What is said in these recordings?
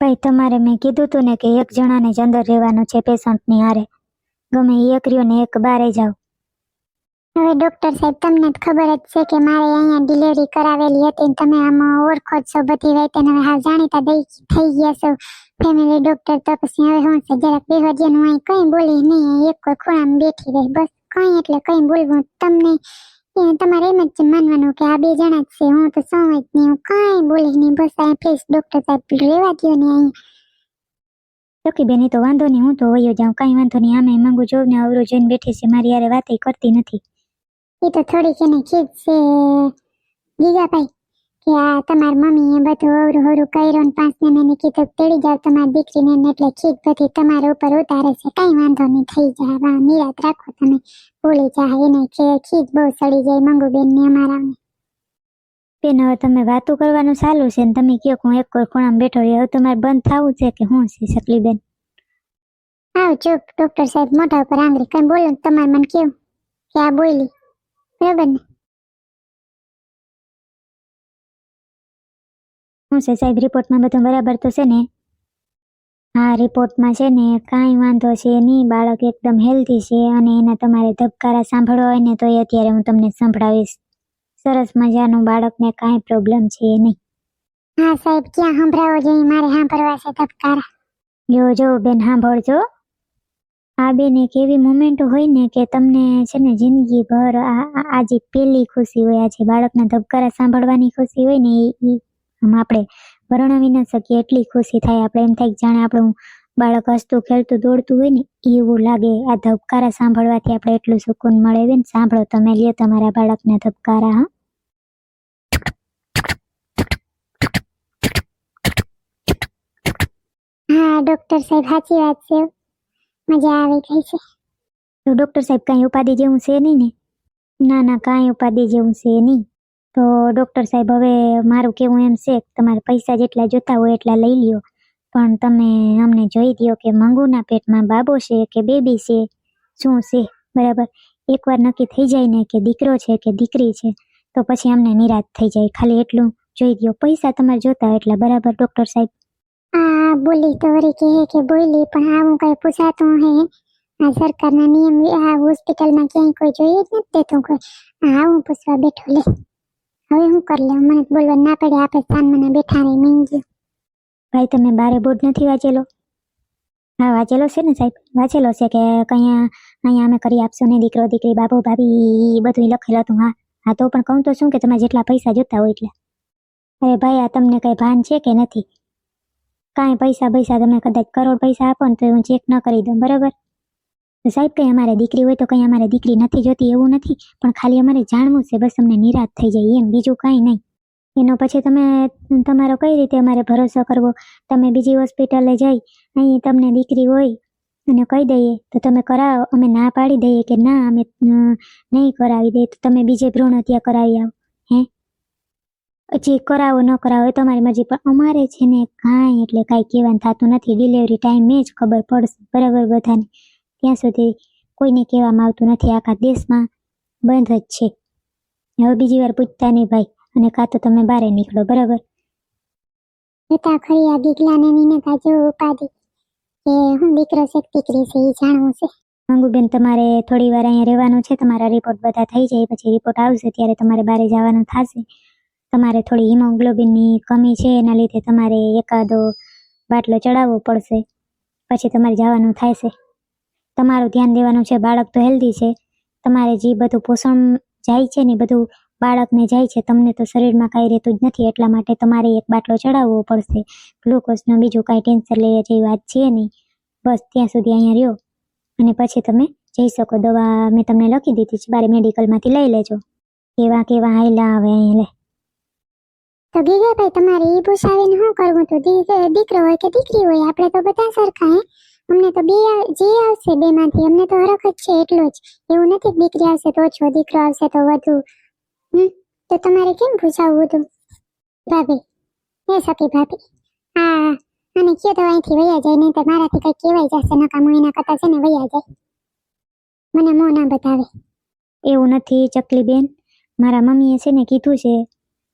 ભાઈ, તમારે મેં કીધું તું ને કે એક જણાને જ અંદર રહેવાનું છે પેશન્ટની હારે. ગમે એક રહ્યો ને એક બારે જાવ હવે ડોક્ટર સાહેબ, તમને ખબર જ છે કે મારે અહીંયા ડિલિવરી કરાવેલી હતી તમે આમાં ઓળખો છો બધી વાતે હવે હા જાણીતા દઈ થઈ ગયા છો. ફેમિલી ડોક્ટર તો પછી હવે હું છે, જરાક બેહજીનું અહીં કઈ બોલી નહીં એક કોઈ ખૂણામાં બેઠી રહી. બસ કઈ એટલે કઈ બોલવું, તમને એ તમારે એમ જ માનવાનું કે આ બે જણા જ છે હું તો સૌ જ નહીં હું કાંઈ બોલી નહીં. બસ આ ફેસ ડૉક્ટર સાહેબ રહેવા દો ને અહીં. ચોકી બેન તો વાંધો નહીં હું તો વયો જાઉં કાંઈ વાંધો નહીં. આમે માંગુ છું ને અવરો જોઈને બેઠી છે મારી યારે વાતે કરતી નથી. એ તો થોડીક એને ખીજ છે. ગીગાભાઈ કે આ તમાર મમ્મીએ બધું અવરું હરું કર્યું ને પાંચ ને કીધું તેડી જાવ તમારી દીકરીને એટલે ખીજ બધી તમારા ઉપર ઉતારે છે. કઈ વાંધો નહીં થઈ જાય. વા નિરાત રાખો તમે ભૂલી જાય એને કે ખીજ બહુ સડી જાય મંગુબેન ને અમારા બેન હવે તમે વાતો કરવાનું ચાલુ છે ને તમે કહો હું એક કોઈ ખૂણામાં બેઠો રહ્યો હવે તમારે બંધ થવું છે કે હું છે શકલી બેન આવ ચૂપ. ડોક્ટર સાહેબ મોઢા ઉપર આંગળી કઈ બોલો ને તમારે મને કેવું? કે આ બોલી બરાબર ને? શું છે સાહેબ રિપોર્ટમાં બધું બરાબર તો છે ને? હા રિપોર્ટમાં છે ને કાંઈ વાંધો છે નહીં બાળક એકદમ હેલ્ધી છે અને એના તમારે ધબકારા સાંભળવા હોય ને તો એ અત્યારે હું તમને સંભળાવીશ. સરસ મજાનું બાળકને કાંઈ પ્રોબ્લેમ છે નહીં. હા સાહેબ ક્યાં સંભળાવો જોઈએ? મારે સાંભળવા છે ધબકારા. જો જો બેન સાંભળજો. આ બેન એક એવી મોમેન્ટ હોય ને કે તમને છે ને જિંદગીભર આજે પેલી ખુશી હોય આજે બાળકના ધબકારા સાંભળવાની ખુશી હોય ને એ આમ આપણે વર્ણવી ન શકીએ એટલી ખુશી થાય આપણે. એમ થાય જાણે આપણું બાળક હસતું ખેલતું દોડતું હોય ને એવું લાગે. આ ધબકારા સાંભળવાથી આપણે એટલું સુકૂન મળે ને. સાંભળો તમે લ્યો તમારા બાળકના ધબકારા હા. હા ડોક્ટર સાહેબ સાચી વાત છે. મજા આવી ગઈ છે. તો ડોક્ટર સાહેબ કાંઈ ઉપાધિ જેવું છે નહીં ને? ના ના કાંઈ ઉપાધિ જેવું છે નહીં. તો ડૉક્ટર સાહેબ, હવે મારું કેવું એમ છે તમારે પૈસા જેટલા જોતા હોય એટલા લઈ લ્યો. પણ તમે અમને જોઈ દ્યો કે મંગુના પેટમાં બાબો છે કે બેબી છે, શું છે? બરાબર? એકવાર નક્કી થઈ જાય ને કે દીકરો છે કે દીકરી છે, તો પછી અમને નિરાશ થઈ જાય. ખાલી એટલું જોઈ દ્યો. પૈસા તમારે જોતા હોય એટલા. બરાબર ડૉક્ટર સાહેબ? આ બોલી તો વળી કહે કે બોલી, પણ આવું કઈ પૂછાતું હે. આ સરકારના નિયમ આ હોસ્પિટલમાં ક્યાંય કોઈ જોઈએ જ નથી દેતું કોઈ. આ આવું પૂછવા બેઠો લે. હવે હું કરી લઉં? મને બોલવા ના પડે, આપણે મને બેઠા રહી મીંગ્યું ભાઈ, તમે બારે બોર્ડ નથી વાંચેલો? હા, વાંચેલો છે ને સાહેબ? વાંચેલો છે કે કયા અહીંયા અમે કરી આપશો ને, દીકરો, દીકરી, બાબો, ભાભી બધું લખેલું હતું, હા. હા, તો પણ કહું તો શું કે તમે જેટલા પૈસા જોતા હોય એટલા. અરે ભાઈ, આ તમને કંઈ ભાન છે કે નથી? કાંઈ પૈસા પૈસા તમે કદાચ કરોડ પૈસા આપો ને તો હું ચેક ન કરી દઉં, બરાબર? સાહેબ, કંઈ અમારે દીકરી હોય તો કંઈ અમારે દીકરી નથી જોતી, એવું નથી. પણ ખાલી અમારે જાણવું છે, બસ અમને નિરાશ થઈ જાય, એમ બીજું કાંઈ નહીં. એનો પછી તમે, તમારો કઈ રીતે અમારે ભરોસો કરવો? તમે બીજી હોસ્પિટલે જઈ, અહીં તમને દીકરી હોય અને કહી દઈએ, તો તમે કરાવો. અમે ના પાડી દઈએ કે ના, અમે નહીં કરાવી દઈએ, તો તમે બીજે ભ્રૂણ હત્યા કરાવી આવો. હે? પછી કરાવો, ન કરાવો, એ તમારી મરજી. પણ અમારે છે ને કાંઈ એટલે કાંઈ કહેવાનું થતું નથી. ડિલિવરી ટાઈમે જ ખબર પડશે, બરાબર બધાને. ત્યાં સુધી કોઈને કહેવામાં આવતું નથી. આખા દેશમાં બંધ જ છે. હવે બીજી વાર પૂછતા નહીં ભાઈ. અને કાં તો તમે બહાર નીકળો બરાબર? જતા ખરી આ દીકલાને નીનતા કાજો ઉપાધિ કે હું દીકરો છે દીકરી છે એ જાણવું છે. મંગુબેન તમારે થોડી વાર અહીંયા રહેવાનું છે. તમારા રિપોર્ટ બધા થઈ જાય પછી રિપોર્ટ આવશે ત્યારે તમારે બહાર જવાનું થશે. તમારે થોડી હિમોગ્લોબિનની કમી છે એના લીધે તમારે એકાદો બાટલો ચડાવવો પડશે. પછી તમારે જવાનું થશે. તમારું ધ્યાન દેવાનું છે, બાળક તો હેલ્ધી છે. તમારે જે બધું પોષણ જાય છે ને બધું બાળકને જાય છે, તમને તો શરીરમાં કાંઈ રહેતું જ નથી, એટલા માટે તમારે એક બાટલો ચડાવવો પડશે. ગ્લુકોઝનો બીજું કાંઈ ટેન્શન લઈએ જેવી વાત છે નહીં. બસ ત્યાં સુધી અહીંયા રહ્યો. અને પછી તમે જઈ શકો. દવા મેં તમને લખી દીધી છે, બારે મેડિકલમાંથી લઈ લેજો. કેવા કેવા હાયલા આવે અહીંયા લે. તો ગીગાભાઈ તમારે એ પૂછાવીને શું કરવું તો દીકરો હોય કે દીકરી હોય? આપણે તો બધા સરખા, હે? અમને તો બે જે આવશે બેમાંથી, અમને તો હરખ જ છે એટલો જ. એવું નથી દીકરી આવશે તો ઓછો, દીકરો આવશે તો વધુ. હમ? તો તમારે કેમ પૂછાવવું હતું ભાભી એ સખી ભાભી. હા અને કયો તો અહીંથી વયા જાય નહીં તો મારાથી કઈ કહેવાય જશે, નકામું એના કરતા છે ને વૈયા જાય. મને મોં ના બતાવે. એવું નથી, ચકલી બેન. મારા મમ્મીએ છે ને કીધું છે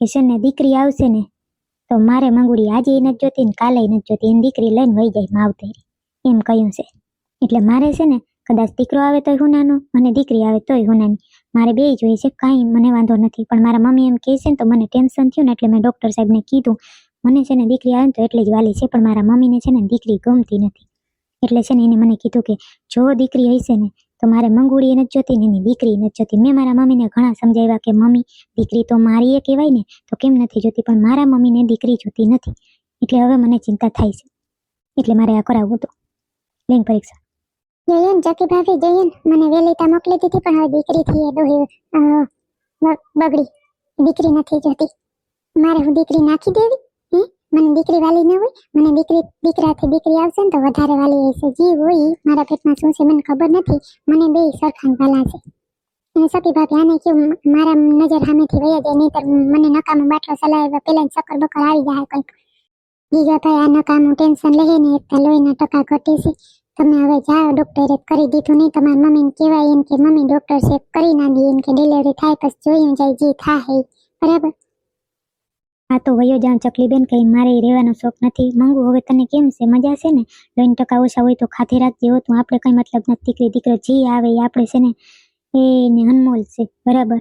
કે છે ને દીકરી આવશે ને, તો મારે મંગુડી આજે નથી જોતી ને કાલે નથી જોતી, એની દીકરી લઈને વહી જાય માવતરી. એમ કહ્યું છે. એટલે મારે છે ને કદાચ દીકરો આવે તોય હુનાનો અને દીકરી આવે તોય હુનાની. મારે બે જોઈએ છે, કાંઈ મને વાંધો નથી. પણ મારા મમ્મી એમ કહે છે ને, તો મને ટેન્શન થયું ને એટલે મેં ડૉક્ટર સાહેબને કીધું, મને છે ને દીકરી આવે ને તો એટલી જ વાલી છે, પણ મારા મમ્મીને છે ને દીકરી ગમતી નથી. એટલે છે ને એને મને કીધું કે, જો દીકરી હશે ને, તો મારે મંગુડી નથી જોતી ને એની દીકરી નથી જોતી. મેં મારા મમ્મીને ઘણા સમજાવ્યા કે, મમ્મી, દીકરી તો મારી એ કહેવાય ને, તો કેમ નથી જોતી? પણ મારા મમ્મીને દીકરી જોતી નથી. એટલે હવે મને ચિંતા થાય છે. એટલે મારે આ કરાવવું હતું. લિંગ પરીક્ષા. જયન જકી ભાભી જયન મને વેલીતા મોકલી દીધી, પણ હવે દીકરી થઈ એ ડોહી બગડી. દીકરી નથી જોતી. મારે હું દીકરી નાખી દેવી? હે? મને દીકરી વાલી ન હોય? મને દીકરી, દીકરાથી દીકરી આવશે ને તો વધારે વાલી હશે જે હોય મારા પેટમાં શું છે મને ખબર નથી. મને બે સરખાન વાલા છે. અને સતી ભાભી આને કેવું મારા નજર સામેથી વયા જાય, નહીંતર મને નકામો બાટલો ચલાવ્યા પેલા ચક્કર બક્કર આવી જાય કંઈક. બીજા ભાઈ આ નકામું ટેન્શન લે ને, એક લોહીના ટકા ઘટે છે. તમે હવે જાઓ ડૉક્ટરે કરી દીધું નહીં, તમારા મમ્મીને કહેવાય એમ કે મમ્મી ડોક્ટર ચેક કરી ના દે એમ કે ડિલિવરી થાય પછી જોયું જાય જે થાય બરાબર? આ તો વયો જાણ ચકલી બેન, કઈ મારે રહેવાનો શોખ નથી. મંગુ, હવે તને કેમ છે? મજા છે ને? લોહીન ટકા ઓછા હોય તો ખાતે રાખજે હો આપણે કઈ મતલબ નથી. દીકરી, દીકરો જે આવે એ આપણે છે ને, એને અનમોલ છે. બરાબર?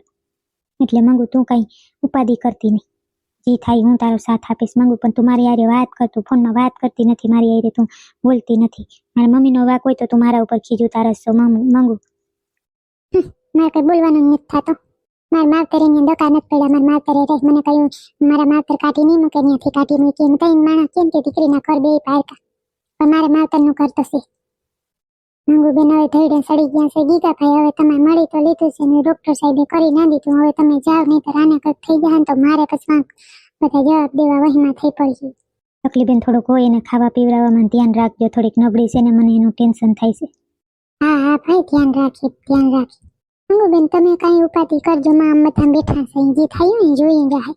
એટલે મંગુ, તું કઈ ઉપાધિ કરતી નહીં. જે થાય, હું તારો સાથ આપીશ. મંગુ, પણ તું મારી હારે વાત કર, તું ફોનમાં વાત કરતી નથી, મારી હારે તું બોલતી નથી. મારા મમ્મીનો વાક હોય તો તું મારા ઉપર ખીજું તારસ છો મારે કઈ બોલવાનું નથી થતો. મારા માવતરે ની દકા નથી પડ્યા, મારા માવતરે રહી મને કહ્યું, મારા માવતર કાઢી નહીં મૂકે, ત્યાંથી કાઢી મૂકી એમ તઈને માણસ કેમ કે દીકરીના ઘર બે પારકા પણ મારા માવતરનું ઘર તો છે. મંગુ બેન હવે સડી ગયા છે. ગીગા ભાઈ હવે તમે મળી તો લીધું છે ને ડોક્ટર સાહેબે કરી ના દીધું. હવે તમે જાઓ નહીં તો રાને કંઈક થઈ ગયા તો મારે પછી બધા જવાબ દેવા વહીમાં થઈ પડશે. તકલીબેન થોડુંક હોય એને ખાવા પીવડાવવામાં ધ્યાન રાખજો. થોડીક નબળી છે ને મને એનું ટેન્શન થાય છે. હા હા ભાઈ ધ્યાન રાખી ધ્યાન રાખી મંગુબેન તમે કઈ ઉપાધિ કરજો. માં આમ બધા બેઠા છે. જે થયું ને જોઈ જાય.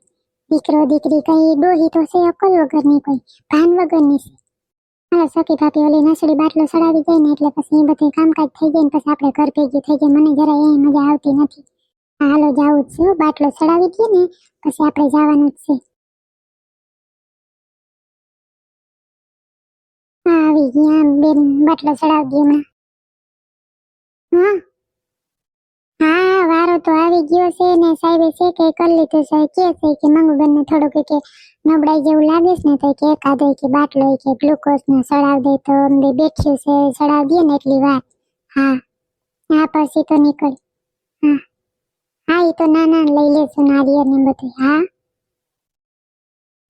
દીકરો દીકરી કઈ ડોહી તો છે અકલ વગરની કોઈ. ભાન વગરની છે. હાલો સખી ભાભી ઓલી નસડી બાટલો સડાવી ગઈ ને એટલે પછી એ બધું કામકાજ થઈ ગઈ ને પછી આપણે ઘર ભેગી થઈ જાય. મને જરા એ મજા આવતી નથી. હા, હાલો જાવું જ છે. બાટલો સડાવી દઈએ ને પછી આપણે જવાનું જ છે. હા આવી ગયા બેન બાટલો સડાવી દઈએ હમણાં. હા હા, વારો તો આવી ગયો છે ને સાહેબે છે કે કરી લીધું છે, કે છે કે મંગુબેન ને થોડુંક કે નબળાઈ જેવું લાગે છે ને તો કે એકાદો કે બાટલો કે ગ્લુકોઝ ને સડાવ દે તો બે બેઠ્યું છે, સડાવ દે ને એટલી વાર. હા હા, પછી તો નીકળ. હા હા એ તો નાના લઈ લેશું નારિયેળ ને બધું હા?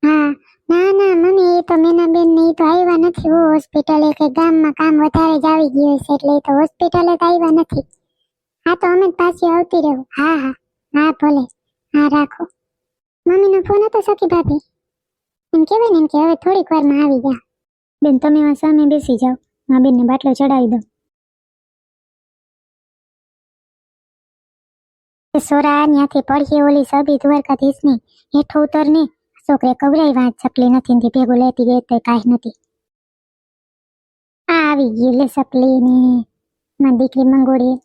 હા, ના ના, મમ્મી એ તો મેના બેન ને એ તો આવ્યા નથી. હું હોસ્પિટલે કે ગામમાં કામ વધારે જ આવી ગયું છે એટલે એ તો હોસ્પિટલે તો આવ્યા નથી. હા, તો અમે પાછી આવતી રહું. હા હા. હા, ભલે. હા, રાખો. મમ્મીનો ફોન હતો સખી ભાભી. એમ કહેવાય ને એમ કે હવે થોડીક વારમાં આવી ગયા બેન, તમે આ સામે બેસી જાઓ. મા બેનને બાટલો ચડાવી દો સોરા ન્યાથી પડીએ ઓલી સભી દ્વારકાધીશની હેઠો ઉતરને. છોકરે કવરાઈ વાત ચકલી નથી ને ભેગું લેતી ગઈ તો કાંઈ નથી. આ આવી ગઈ લે સકલી ને મારી દીકરી મંગોડી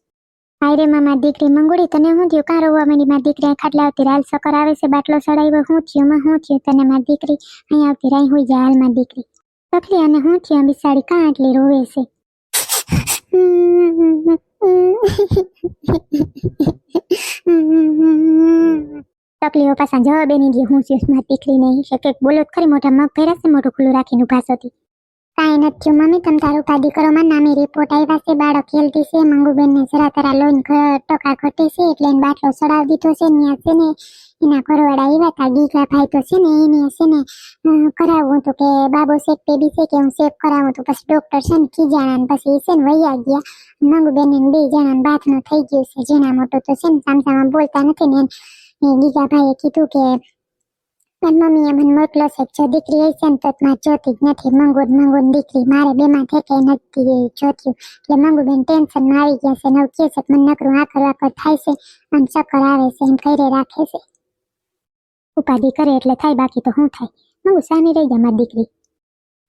હાય રે મામા, દીકરી મંગોડી, તને શું થયું? કાં રોવા માંડી? મારી દીકરી ખાટલા આવતી રાલ સકર આવે છે, બાટલો ચડાવ્યો શું થયું? માં શું થયું? તને મારી દીકરી અહીં આવતી રાઈ હોય જાય, હાલ મારી દીકરી. તકલી અને શું થયું? બિસાડી કાં આટલી રોવે છે? તકલીફો પાછા જવાબ એની જે હું છું, મારી દીકરી નહીં શકે બોલો ખરી મોટા મગ છે, મોઢું ખુલ્લું રાખીને ઊભા છો તી. કાંઈ થયું મમ્મી, તમે તારું ઉપાધિ કરો. માં નામે રિપોર્ટ આવ્યા છે. બાળક હેલ્ધી છે. મંગુબેન ને જરા તરા લોહીન ટકા ઘટે છે. એટલે એને બાટલો ચડાવી દીધો છે. ત્યાં છે ને એના ઘરવાળા આવ્યા હતા ગીગા ભાઈ તો છે ને, એને છે ને કરાવવું હતું કે બાબો શેક બેબી છે કે હું શેક કરાવું હતું. પછી ડોક્ટર છે ને, ખીજાણા ને પછી છે ને વૈયા ગયા. મંગુબેન ને બે જણા બાથનું થઈ ગયું છે. જેના મોટું તો છે ને, સામસામાં બોલતા નથી ને ગીગા ભાઈએ કીધું કે મારી મમ્મીએ મને છે જો દીકરી ને તો મારે જોતી જ નથી મંગુડ મંગુડ દીકરી મારે બેમાં ઠેકે નથી જોત્યું એટલે મંગુબેન ટેન્શનમાં આવી ગયા છે નવ કહે છે કે મને નકરું આકર વાકર થાય છે અને ચક્કર આવે છે એમ કરે રાખે છે ઉપાધિ કરે એટલે થાય બાકી તો શું થાય મંગુ સાની રહી ગયા મારી દીકરી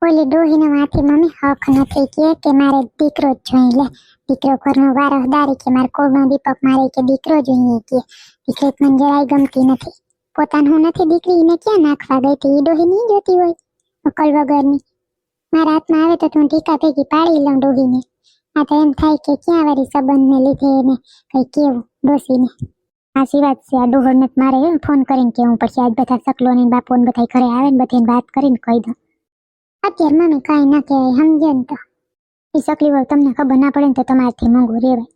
ઓલી ડોહીને માથી મમ્મી હક નથી કે કે મારે દીકરો જ જોઈ લે. દીકરો ઘરનો વારસદારી કે, મારે કોળનો દીપક મારે કે દીકરો જોઈએ કે. દીકરી મને જરાય ગમતી નથી. પોતાનું નથી દીકરીને ક્યાં નાખવા ગઈ હતી? ડોહી નહીં જોતી હોય અકલ વગરની. મારા હાથમાં આવે તો તું ટીકા ભેગી પાડી લઉં ડોહીને. આ તો એમ થાય કે ક્યાં વાળી સંબંધને લીધે એને કઈ કેવું ડોસીને. સાચી વાત છે, આ ડોહરને મારે ફોન કરીને કેવું પડશે. આજ બધા સકલો ને બાપો ને બધા ઘરે આવે ને બધાને વાત કરીને કહી દો અત્યારે મમ્મી કાંઈ ના કહેવાય, સમજે ને તો. એ સકલી વહુ તમને ખબર ના પડે ને તો તમારાથી મોંઘું રહેવાય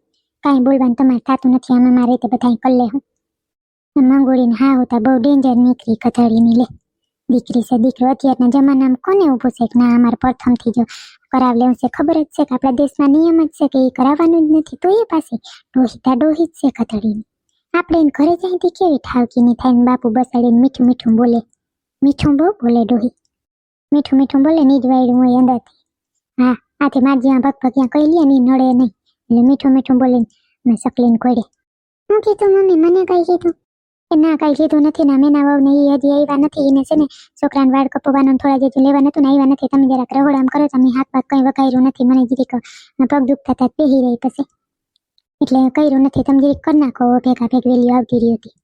કાંઈ બોલવાનું તમારે થતું નથી અમે મારી રીતે બધા કરી હું. મંગોળીને હા હોતા બહુ ડેન્જર નીકળી કથળીની લે. દીકરી છે, દીકરો અત્યારના જમાનામાં કોને ઊભું છે? ના, અમારે પ્રથમથી જો કરાવ છે, ખબર જ છે કે આપણા દેશમાં નિયમ જ છે કે એ કરાવવાનું જ નથી, તો એ પાસે ડોહિતા ડોહી છે કથળીની. આપણે એને ઘરે જઈથી કેવી ઠાવકીની થાય બાપુ બસાડીને મીઠું મીઠું બોલે. મીઠું બહુ બોલે ડોહી. મીઠું મીઠું બોલે ની જ વાયડું હોય અંદરથી. હા, આથી માર જ્યાં ભગ ત્યાં કહી લે નહીં નડે નહીં. એટલે મીઠું મીઠું બોલીને મેં સકલીને ખોડે હું કીધું, મમ્મી, મને કઈ કીધું? ના, કઈ લીધું નથી ને વહુ ને ઈ હજી આવ્યા નથી એને છે ને છોકરાને વાળ કપવાનું ને થોડા જેટલું લેવા હતું ને આવ્યા નથી. તમે જરાક રહોડામ કરો તમે હાથ પાક કઈ વગાડ્યું નથી. મને જરીક પગ દુખતા હતા પેહી રહી પછી. એટલે કર્યું નથી. તમે જરીક કરી નાખો ભેગા ભેગ વેલી આવતી રહી હતી.